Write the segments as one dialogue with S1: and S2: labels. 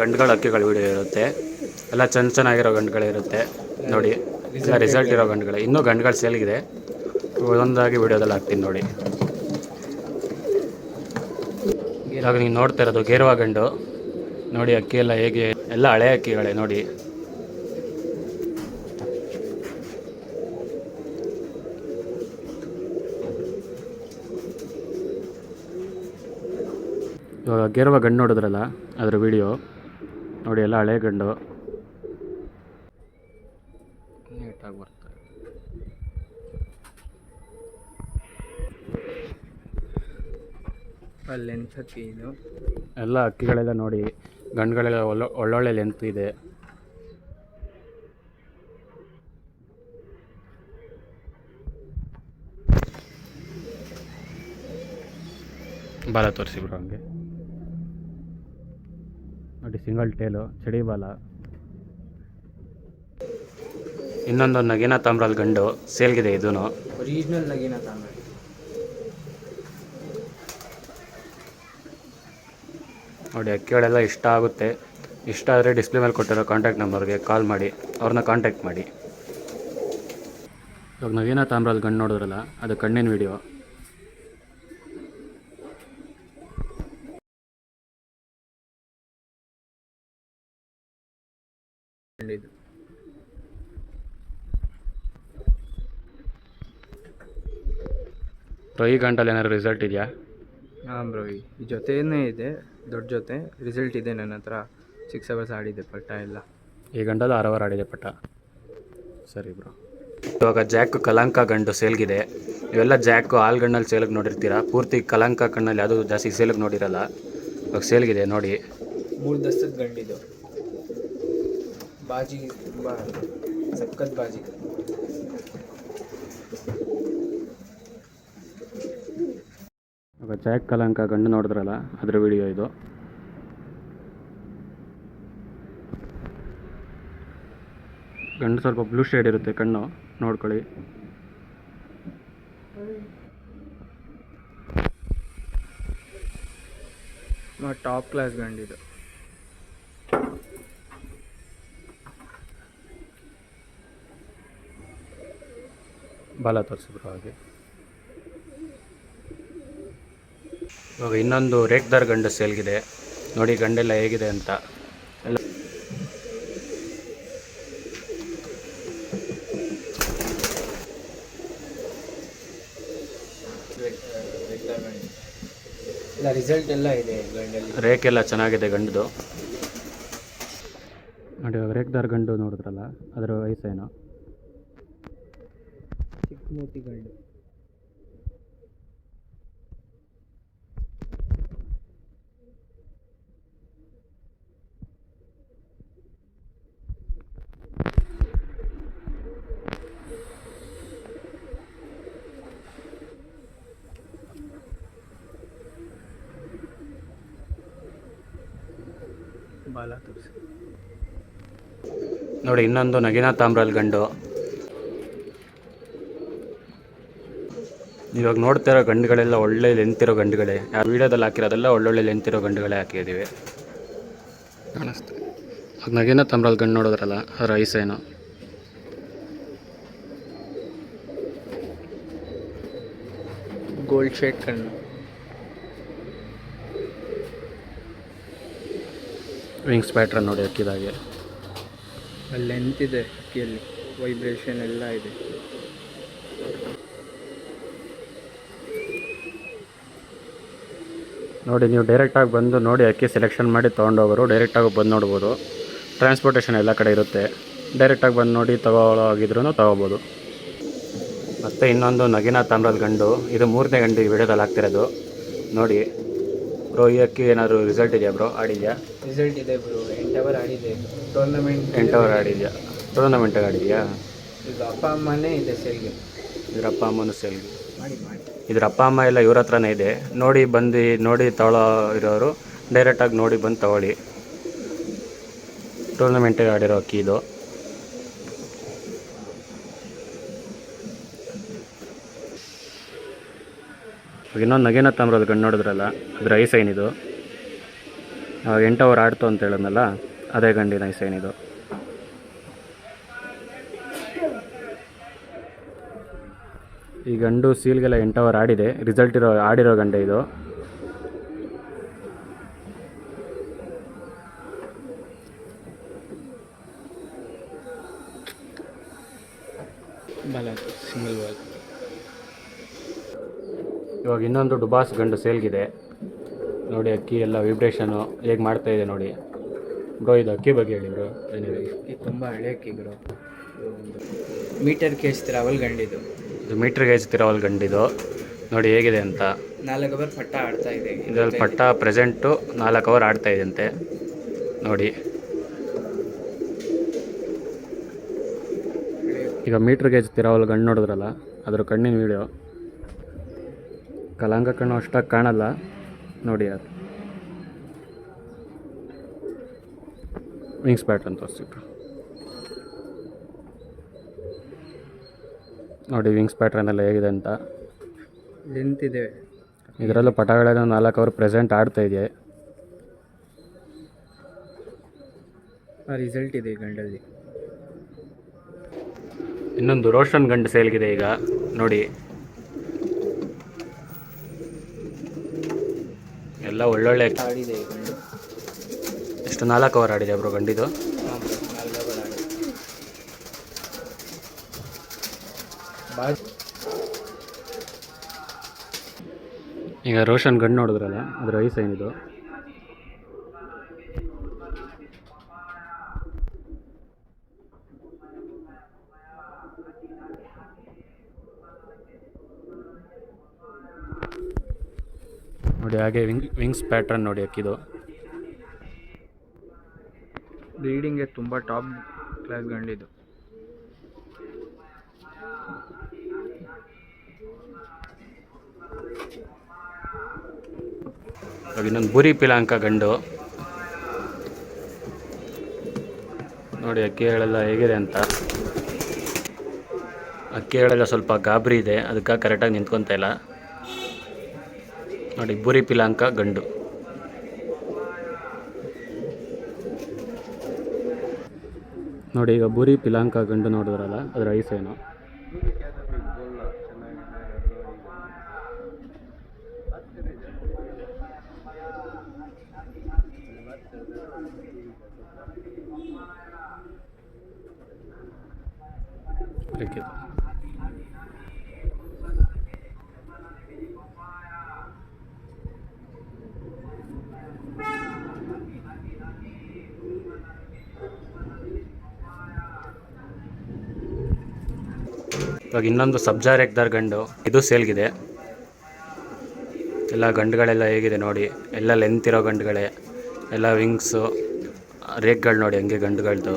S1: ಗಂಡುಗಳ ಅಕ್ಕಿಗಳ video ಇರುತ್ತೆ. ಎಲ್ಲ ಚೆನ್ನ ಚೆನ್ನಾಗಿರೋ ಗಂಡುಗಳಿರುತ್ತೆ ನೋಡಿ, ಎಲ್ಲ ರಿಸಲ್ಟ್ ಇರೋ ಗಂಡುಗಳು ಇನ್ನೂ ಗಂಡುಗಳು ಸೇಲ್ಗಿದೆ ಒಂದೊಂದಾಗಿ ವಿಡಿಯೋದಲ್ಲಿ ಹಾಕ್ತೀನಿ ನೋಡಿ. ಇವಾಗ ನೀವು ನೋಡ್ತಾ ಇರೋದು ಗೇರುವ ಗಂಡು. ನೋಡಿ ಅಕ್ಕಿ ಎಲ್ಲ ಹೇಗೆ, ಎಲ್ಲ ಹಳೆ ಅಕ್ಕಿಗಳೇ ನೋಡಿ. ಇವಾಗ ಗೇರುವ ಗಂಡು ನೋಡಿದ್ರಲ್ಲ, ಅದರ ವಿಡಿಯೋ ನೋಡಿ ಎಲ್ಲ ಹಳೆ ಗಂಡು. ನೀಟಾಗಿ ಬರ್ತಾರೆ
S2: ಲೆಂತ್ ಹಕ್ಕಿ ಇದು?
S1: ಎಲ್ಲ ಅಕ್ಕಿಗಳೆಲ್ಲ ನೋಡಿ ಗಂಡುಗಳೆಲ್ಲ ಒಳ್ಳೆ ಒಳ್ಳೊಳ್ಳೆ ಲೆಂತ್ ಇದೆ. ಬಾಲ ತೋರಿಸಿ ಬಿಡು ಹಂಗೆ. ನೋಡಿ ಸಿಂಗಲ್ ಟೇಲು ಚಡಿ ಬಾಲ. ಇನ್ನೊಂದು ನಗಿನ ತಾಮ್ರಲ್ ಗಂಡು ಸೇಲ್ಗಿದೆ ಇದೂ
S2: ಒರಿಜಿನಲ್ ನಗಿನ ತಾಮ್ರ.
S1: ನೋಡಿ ಅಕ್ಕಿಗಳೆಲ್ಲ ಇಷ್ಟ ಆಗುತ್ತೆ. ಇಷ್ಟ ಆದರೆ ಡಿಸ್ಪ್ಲೇ ಮೇಲೆ ಕೊಟ್ಟಿರೋ ಕಾಂಟ್ಯಾಕ್ಟ್ ನಂಬರ್ಗೆ ಕಾಲ್ ಮಾಡಿ ಅವ್ರನ್ನ ಕಾಂಟ್ಯಾಕ್ಟ್ ಮಾಡಿ. ಇವಾಗ ನವೀನ ತಾಮ್ರಲ್ಲಿ ಗಂಡು ನೋಡಿದ್ರಲ್ಲ ಅದು ಕಣ್ಣಿನ ವಿಡಿಯೋ
S2: ಇದು
S1: ಈ ಗಂಟಲ್ಲಿ ಏನಾದ್ರು ರಿಸಲ್ಟ್ ಇದೆಯಾ?
S2: ಹಾಂ ಬ್ರೋ ಈ ಜೊತೆನೇ ಇದೆ ದೊಡ್ಡ ಜೊತೆ. ರಿಸಲ್ಟ್ ಇದೆ ನನ್ನ ಹತ್ರ. ಸಿಕ್ಸ್ ಅವರ್ಸ್ ಆಡಿದೆ ಪಟ್ಟ ಎಲ್ಲ.
S1: ಈ ಗಂಟಲ್ಲಿ ಆರು ಅವರ್ ಆಡಿದೆ ಪಟ್ಟ. ಸರಿ ಬ್ರೋ ಇವಾಗ ಜಾಕ್ ಕಲಂಕ ಗಂಡು ಸೇಲ್ಗಿದೆ. ಇವೆಲ್ಲ ಜಾಕ್ ಆಲ್ ಗಣ್ಣಲ್ಲಿ ಸೇಲಿಗೆ ನೋಡಿರ್ತೀರಾ? ಪೂರ್ತಿ ಕಲಂಕ ಕಣ್ಣಲ್ಲಿ ಯಾವುದು ಜಾಸ್ತಿ ಸೇಲಿಗೆ ನೋಡಿರಲ್ಲ. ಇವಾಗ ಸೇಲ್ಗಿದೆ ನೋಡಿ.
S2: ಮೂರು ದಸ್ತದ ಗಂಡಿದು. ಬಾಜಿ ತುಂಬ ಸಖತ್ ಬಾಜಿ.
S1: ಜಾಕ್ ಕಲಂಕ ಗಂಡು ನೋಡಿದ್ರಲ್ಲ ಅದ್ರ ವಿಡಿಯೋ ಇದು. ಗಂಡು ಸ್ವಲ್ಪ ಬ್ಲೂ ಶೇಡ್ ಇರುತ್ತೆ ಕಣ್ಣು ನೋಡ್ಕೊಳ್ಳಿ.
S2: ಟಾಪ್ ಕ್ಲಾಸ್ ಗಂಡಿದು
S1: ಬಲ ತೋರಿಸಿದ್ರು ಹಾಗೆ. ಇವಾಗ ಇನ್ನೊಂದು ರೇಖದಾರ್ ಗಂಡು ಸೇಲ್ಗಿದೆ. ನೋಡಿ ಗಂಡೆಲ್ಲ ಹೇಗಿದೆ ಅಂತ. ಎಲ್ಲ
S2: ರಿಸಲ್ಟ್ ಎಲ್ಲ ಇದೆ
S1: ರೇಖೆಲ್ಲ ಚೆನ್ನಾಗಿದೆ ಗಂಡದು. ನೋಡಿ ಇವಾಗ ರೇಕ್ದಾರ್ ಗಂಡು ನೋಡಿದ್ರಲ್ಲ ಅದರ ವಯಸ್ಸೇನು?
S2: ಚಿಕ್ಕ ಮೂತಿ ಗಂಡು. ಬಾಲ ತೋರಿಸಿ.
S1: ನೋಡಿ ಇನ್ನೊಂದು ನಗಿನ ತಾಮ್ರಲ್ ಗಂಡು. ಇವಾಗ ನೋಡ್ತಿರೋ ಗಂಡುಗಳೆಲ್ಲ ಒಳ್ಳೆ ಲೆಂತಿರೋ ಗಂಡುಗಳೇ. ಆ ವೀಡಿಯೋದಲ್ಲಿ ಹಾಕಿರೋದೆಲ್ಲ ಒಳ್ಳೊಳ್ಳೆ ಲೆಂತಿರೋ ಗಂಡುಗಳೇ ಹಾಕಿದ್ದೀವಿ ಕಾಣಿಸ್ತು. ಇವಾಗ ನಗಿನ ತಾಮ್ರಲ್ ಗಂಡು ನೋಡಿದ್ರಲ್ಲ ಅದರ ಏನು?
S2: ಗೋಲ್ಡ್ ಶೇಟ್ ಕಣ್ಣು
S1: ವಿಂಗ್ಸ್ ಪ್ಯಾಟ್ರನ್ ನೋಡಿ ಹಾಕಿದಾಗೆ
S2: ಅಲ್ಲಿ ಎಂತಿದೆ ಇದೆ ಅಕ್ಕಿಯಲ್ಲಿ ವೈಬ್ರೇಷನ್ ಎಲ್ಲ ಇದೆ.
S1: ನೋಡಿ ನೀವು ಡೈರೆಕ್ಟಾಗಿ ಬಂದು ನೋಡಿ ಅಕ್ಕಿ ಸೆಲೆಕ್ಷನ್ ಮಾಡಿ ತೊಗೊಂಡೋಗೋರು ಡೈರೆಕ್ಟಾಗಿ ಬಂದು ನೋಡ್ಬೋದು. ಟ್ರಾನ್ಸ್ಪೋರ್ಟೇಷನ್ ಎಲ್ಲ ಕಡೆ ಇರುತ್ತೆ. ಡೈರೆಕ್ಟಾಗಿ ಬಂದು ನೋಡಿ ತಗೊಳ್ಳೋಗಿದ್ರು ತಗೋಬೋದು. ಮತ್ತು ಇನ್ನೊಂದು ನಗಿನ ತಾಮ್ರದ ಗಂಡು ಇದು ಮೂರನೇ ಗಂಡು ಈ ವಿಡಿಯೋದಲ್ಲಿ ಹಾಕ್ತಿರೋದು. ನೋಡಿ ಬ್ರೋ ಈ ಅಕ್ಕಿ ಏನಾದರೂ ರಿಸಲ್ಟ್ ಇದೆಯಾ ಬ್ರೋ ಆಡಿದೆಯಾ?
S2: ರಿಸಲ್ಟ್ ಇದೆ ಬ್ರೋ ಎಂಟು ಅವರ್ ಆಡಿದೆ. ಟೂರ್ನಮೆಂಟ್
S1: ಎಂಟು ಅವರ್ ಆಡಿದೆಯಾ ಟೂರ್ನಮೆಂಟಿಗೆ ಆಡಿದೆಯಾ?
S2: ಇದು ಅಪ್ಪ ಅಮ್ಮನೇ ಇದೆ ಸೆಲ್ಗೆ
S1: ಇದ್ರ ಅಪ್ಪ ಅಮ್ಮನೂ ಸೆಲ್ಗೆ
S2: ಮಾಡಿ ಮಾಡಿ.
S1: ಇದ್ರ ಅಪ್ಪ ಅಮ್ಮ ಎಲ್ಲ ಇವ್ರ ಹತ್ರನೇ ಇದೆ. ನೋಡಿ ಬಂದು ನೋಡಿ ತಗೊಳ್ಳೋ ಇರೋರು ಡೈರೆಕ್ಟಾಗಿ ನೋಡಿ ಬಂದು ತಗೊಳ್ಳಿ. ಟೂರ್ನಮೆಂಟಿಗೆ ಆಡಿರೋ ಅಕ್ಕಿ ಇದು ಇನ್ನೊಂದು ನಗೇನ ತಾಮ್ರದ ಕಣ್ಣು ನೋಡಿದ್ರಲ್ಲ? ಅದ್ರ ಐಸೈನ್ ಇದು? ಎಂಟು ಅವರ್ ಆಡ್ತು ಅಂತ ಹೇಳಿದ್ನಲ್ಲ ಅದೇ ಗಂಡಿನ ಏನಿದು. ಈ ಗಂಡು ಸೀಲ್ಗೆಲ್ಲ ಎಂಟು ಅವರ್ ಆಡಿದೆ ರಿಸಲ್ಟ್ ಇರೋ ಆಡಿರೋ ಗಂಡೆ ಇದು.
S2: ಸಿಂಗಲ್
S1: ಇವಾಗ ಇನ್ನೊಂದು ಡುಬಾಸ್ ಗಂಡು ಸೇಲ್ಗಿದೆ. ನೋಡಿ ಅಕ್ಕಿ ಎಲ್ಲ ವಿಬ್ರೇಷನು ಹೇಗೆ ಮಾಡ್ತಾ ಇದೆ ನೋಡಿ. ಬ್ರೋ ಇದು ಅಕ್ಕಿ ಬಗ್ಗೆ ಹೇಳಿ ಬ್ರೋ ಏನಿದೆ
S2: ಇದು ತುಂಬ ಹಳೆ ಅಕ್ಕಿಗಳು ಮೀಟರ್ ಕೇಸ್ ತಿರಾವಲ್ ಗಂಡಿದು?
S1: ಇದು ಮೀಟರ್ ಗೇಜ್ ತಿರಾವಲ್ ಗಂಡಿದು. ನೋಡಿ ಹೇಗಿದೆ ಅಂತ.
S2: ನಾಲ್ಕು ಅವರ್ ಪಟ್ಟ ಆಡ್ತಾ ಇದೆ.
S1: ಇದರಲ್ಲಿ ಪಟ್ಟ ಪ್ರೆಸೆಂಟು ನಾಲ್ಕು ಅವರ್ ಆಡ್ತಾ ಇದೆಯಂತೆ. ನೋಡಿ. ಈಗ ಮೀಟ್ರ್ ಗೇಜ್ ತಿರಾವಲ್ ಗಂಡು ನೋಡಿದ್ರಲ್ಲ ಅದ್ರ ಕಣ್ಣಿನ ವೀಡಿಯೋ ಕಲಾಂಗ ಕಣ್ಣು ಅಷ್ಟಾಗಿ ಕಾಣಲ್ಲ. ನೋಡಿ ಅದು. ವಿಂಗ್ಸ್ ಪ್ಯಾಟ್ರನ್ ತೋರಿಸಿದ್ರು. ನೋಡಿ ವಿಂಗ್ಸ್ ಪ್ಯಾಟ್ರನ್ ಎಲ್ಲ ಹೇಗಿದೆ ಅಂತ.
S2: ಲೆಂತ್ ಇದೆ.
S1: ಇದರಲ್ಲೂ ಪಟಗಳೆಲ್ಲ ನಾಲ್ಕು ಅವರು ಪ್ರೆಸೆಂಟ್ ಆಡ್ತಾ ಇದೆ
S2: ರಿಸಲ್ಟ್ ಇದೆ ಈ ಗಂಡಲ್ಲಿ.
S1: ಇನ್ನೊಂದು ರೋಷನ್ ಗಂಡು ಸೇಲ್ಗಿದೆ ಈಗ. ನೋಡಿ. ಎಲ್ಲ ಒಳ್ಳೊಳ್ಳೆ
S2: ಆಡಿದೆ ಗಂಡು.
S1: ಎಷ್ಟು ನಾಲ್ಕು ಅವರ್ ಆಡಿದೆ ಬ್ರೋ ಗಂಡಿದು. ಈಗ ರೋಷನ್ ಗಂಡು ನೋಡಿದ್ರಲ್ಲ ಅದ್ರ ವಯಸ್ಸು ಏನಿದು ಹಾಗೆ ವಿಂಗ್ ವಿಂಗ್ಸ್ ಪ್ಯಾಟ್ರನ್ ನೋಡಿ ಅಕ್ಕಿದು
S2: ಬ್ರೀಡಿಂಗ್ಗೆ ತುಂಬ ಟಾಪ್ ಕ್ಲಾಸ್ ಗಂಡಿದು
S1: ಇನ್ನೊಂದು ಬುರಿ ಪಿಲಾಂಕ ಗಂಡು. ನೋಡಿ ಅಕ್ಕಿಗಳೆಲ್ಲ ಹೇಗಿದೆ ಅಂತ. ಅಕ್ಕಿಗಳೆಲ್ಲ ಸ್ವಲ್ಪ ಗಾಬರಿ ಇದೆ ಅದಕ್ಕೆ ಕರೆಕ್ಟಾಗಿ ನಿಂತ್ಕೊತಾ ಇಲ್ಲ. ನೋಡಿ ಬುರಿ ಪಿಲಾಂಕ ಗಂಡು. ನೋಡಿ ಈಗ ಬುರಿ ಪಿಲಾಂಕ ಗಂಡು ನೋಡಿದ್ರಲ್ಲ ಅದ್ರ ಐಸ್ ಬೇಕಿತ್ತು ಇವಾಗ ಇನ್ನೊಂದು ಸಬ್ಜಾರ್ ಎಕ್ದಾರ್ ಗಂಡು. ಇದು ಸೇಲ್ಗಿದೆ ಎಲ್ಲ ಗಂಡುಗಳೆಲ್ಲ ಹೇಗಿದೆ ನೋಡಿ. ಎಲ್ಲ ಲೆಂತ್ ಇರೋ ಗಂಡುಗಳೇ. ಎಲ್ಲ ವಿಂಗ್ಸು ರೇಕ್ಗಳು ನೋಡಿ ಹಂಗೆ ಗಂಡುಗಳದ್ದು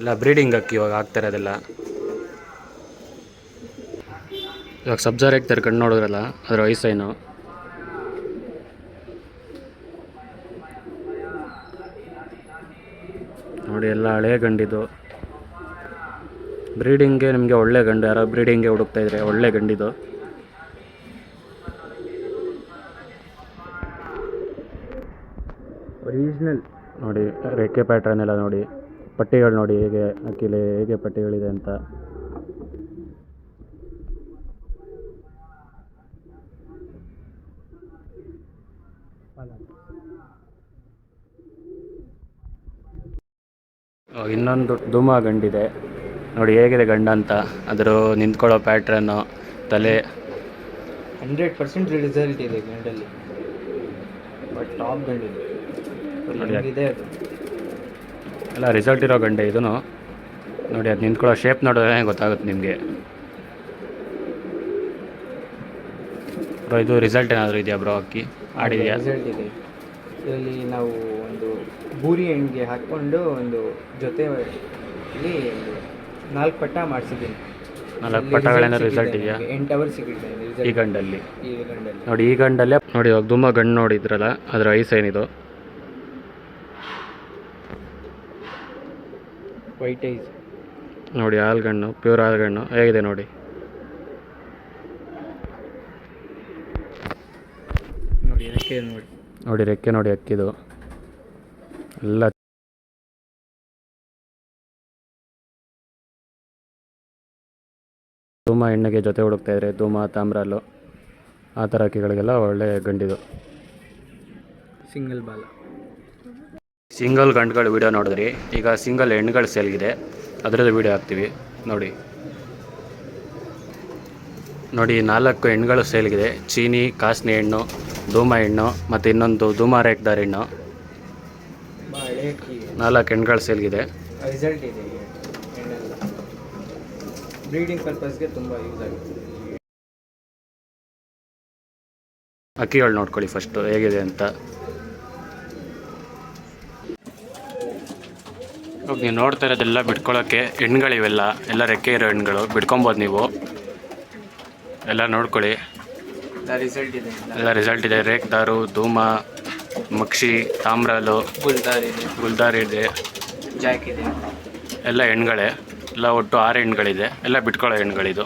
S1: ಇಲ್ಲ ಬ್ರೀಡಿಂಗ್ ಅಕ್ಕಿ ಇವಾಗ ಆಗ್ತಾ ಇವಾಗ ಸಬ್ಜಾರ್ ಎಕ್ದಾರ್ ಗಂಡು ನೋಡಿದ್ರಲ್ಲ, ಅದ್ರ ವಯಸ್ಸೇನು ನೋಡಿ, ಎಲ್ಲ ಹಳೆ ಗಂಡಿದು. ಬ್ರೀಡಿಂಗ್ಗೆ ನಿಮಗೆ ಒಳ್ಳೆ ಗಂಡು ಯಾರೋ ಬ್ರೀಡಿಂಗ್ಗೆ ಹುಡುಕ್ತಾ ಇದ್ರೆ ಒಳ್ಳೆ ಗಂಡಿದು.
S2: ಒರಿಜಿನಲ್
S1: ನೋಡಿ ರೆಕ್ಕೆ ಪ್ಯಾಟ್ರನ್ ಎಲ್ಲ ನೋಡಿ. ಪಟ್ಟಿಗಳು ನೋಡಿ ಹೇಗೆ ಅಕ್ಕಿಲೆ ಹೇಗೆ ಪಟ್ಟಿಗಳಿದೆ ಅಂತ. ಇನ್ನೊಂದು ಧೂಮ ಗಂಡಿದೆ. ನೋಡಿ ಹೇಗಿದೆ ಗಂಡ ಅಂತ. ಅದರ ನಿಂತ್ಕೊಳ್ಳೋ ಪ್ಯಾಟ್ರನ್ನು ತಲೆ.
S2: ಹಂಡ್ರೆಡ್ ಪರ್ಸೆಂಟ್ ರಿಸಲ್ಟ್ ಇದೆ ಗಂಡಲ್ಲಿ. ಬಟ್ ಟಾಪ್
S1: ನೋಡಿ.
S2: ಇದೆ
S1: ಎಲ್ಲ ರಿಸಲ್ಟ್ ಇರೋ ಗಂಡ ಇದೂ ನೋಡಿ ಅದು ನಿಂತ್ಕೊಳ್ಳೋ ಶೇಪ್ ನೋಡಿದ್ರೆ ಗೊತ್ತಾಗುತ್ತೆ ನಿಮಗೆ. ಬ್ರೋ ಇದು ರಿಸಲ್ಟ್ ಏನಾದರೂ ಇದೆಯಾ ಬ್ರೋ ಅಕ್ಕಿ? ಆಡಿದೆಯಾ?
S2: ರಿಸಲ್ಟ್ ಇದೆ. ಇದರಲ್ಲಿ ನಾವು ಒಂದು ಬೂರಿ ಹೆಣ್ಣಿಗೆ ಹಾಕ್ಕೊಂಡು ಒಂದು ಜೊತೆ ಇಲ್ಲಿ ನಾಲ್ಕು ಪಟ್ಟ ಮಾಡಿಸಿದ್ದೀನಿ.
S1: ನಾಲ್ಕು ಪಟ್ಟಗಳೇನೋ ರಿಸಲ್ಟ್ ಇದೆಯಾ?
S2: ಎಂಟು ಅವರ್ ಸಿಗುತ್ತೆ
S1: ಈ
S2: ರಿಸಲ್ಟ್
S1: ಗಂಡಲ್ಲಿ.
S2: ಈ ಗಂಡಲ್ಲಿ.
S1: ನೋಡಿ ಈ ಗಂಡಲ್ಲೇ ನೋಡಿ ಇವಾಗ ತುಂಬ ಗಂಡು ನೋಡಿದ್ರಲ್ಲ ಅದರ ಐಸ್ ಏನಿದು?
S2: ವೈಟ್ ಐಸ್
S1: ನೋಡಿ ಹಾಲ್ಗಣ್ಣು ಪ್ಯೂರ್ ಹಾಲ್ಗಣ್ಣು ಹೇಗಿದೆ ನೋಡಿ?
S2: ನೋಡಿ ರೆಕ್ಕೆ ನೋಡಿ.
S1: ನೋಡಿ ರೆಕ್ಕೆ ನೋಡಿ ಅಕ್ಕಿದು. ಎಲ್ಲ ಧೂಮ ಹೆಣ್ಣಿಗೆ ಜೊತೆ ಹುಡುಕ್ತಾ ಇದ್ರೆ ಧೂಮ ತಾಮ್ರಲ್ಲು ಆ ಥರ ಅಕ್ಕಿಗಳಿಗೆಲ್ಲ ಒಳ್ಳೆ ಗಂಡಿದು.
S2: ಸಿಂಗಲ್ ಬಾಲ.
S1: ಸಿಂಗಲ್ ಗಂಡುಗಳು ವಿಡಿಯೋ ನೋಡಿದ್ರಿ ಈಗ ಸಿಂಗಲ್ ಹೆಣ್ಣುಗಳು ಸೇಲ್ಗಿದೆ ಅದರದ್ದು ವಿಡಿಯೋ ಹಾಕ್ತೀವಿ ನೋಡಿ. ನೋಡಿ ನಾಲ್ಕು ಹೆಣ್ಣುಗಳು ಸೇಲ್ಗಿದೆ ಚೀನಿ ಕಾಸ್ನಿ ಹೆಣ್ಣು ಧೂಮ ಹೆಣ್ಣು ಮತ್ತು ಇನ್ನೊಂದು ಧೂಮ ರೇಖ್ದಾರ್ ಹೆಣ್ಣು. ನಾಲ್ಕು ಹೆಣ್ಗಳು ಸೇಲ್ಗಿದೆ
S2: ರಿಸಲ್ಟ್ ಇದೆ ಈ ಎಣ್ಣೆಲ್ಲ ಬ್ರೀಡಿಂಗ್ ಪರ್ಪಸ್ಗೆ ತುಂಬ ಯೂಸ್ ಆಗುತ್ತೆ.
S1: ಅಕ್ಕಿಗಳು ನೋಡ್ಕೊಳ್ಳಿ ಫಸ್ಟು ಹೇಗಿದೆ ಅಂತ. ಇವಾಗ ನೀವು ನೋಡ್ತಾ ಇರೋದೆಲ್ಲ ಬಿಟ್ಕೊಳ್ಳೋಕ್ಕೆ ಹೆಣ್ಗಳಿವೆಲ್ಲ ಎಲ್ಲ ರೆಕ್ಕೆ ಇರೋ ಹೆಣ್ಗಳು ಬಿಟ್ಕೊಬೋದು ನೀವು. ಎಲ್ಲ ನೋಡ್ಕೊಳ್ಳಿ.
S2: ಎಲ್ಲ ರಿಸಲ್ಟ್ ಇದೆ. ರೇಖ್
S1: ದಾರು ರಿಸಲ್ಟ್ ಇದೆ. ರೇಖ್ದಾರು ಧೂಮ ಮಕ್ಷಿ ತಾಮ್ರಾಲು
S2: ಗುಲ್ದಾರಿ ಇದೆ.
S1: ಗುಲ್ದಾರ್ ಇದೆ.
S2: ಜಾಕ್ ಇದೆ.
S1: ಎಲ್ಲ ಹೆಣ್ಗಳೇ. ಎಲ್ಲ ಒಟ್ಟು ಆರು ಹೆಣ್ಗಳಿದೆ. ಎಲ್ಲ ಬಿಟ್ಕೊಳ್ಳೋ ಹೆಣ್ಗಳಿದು.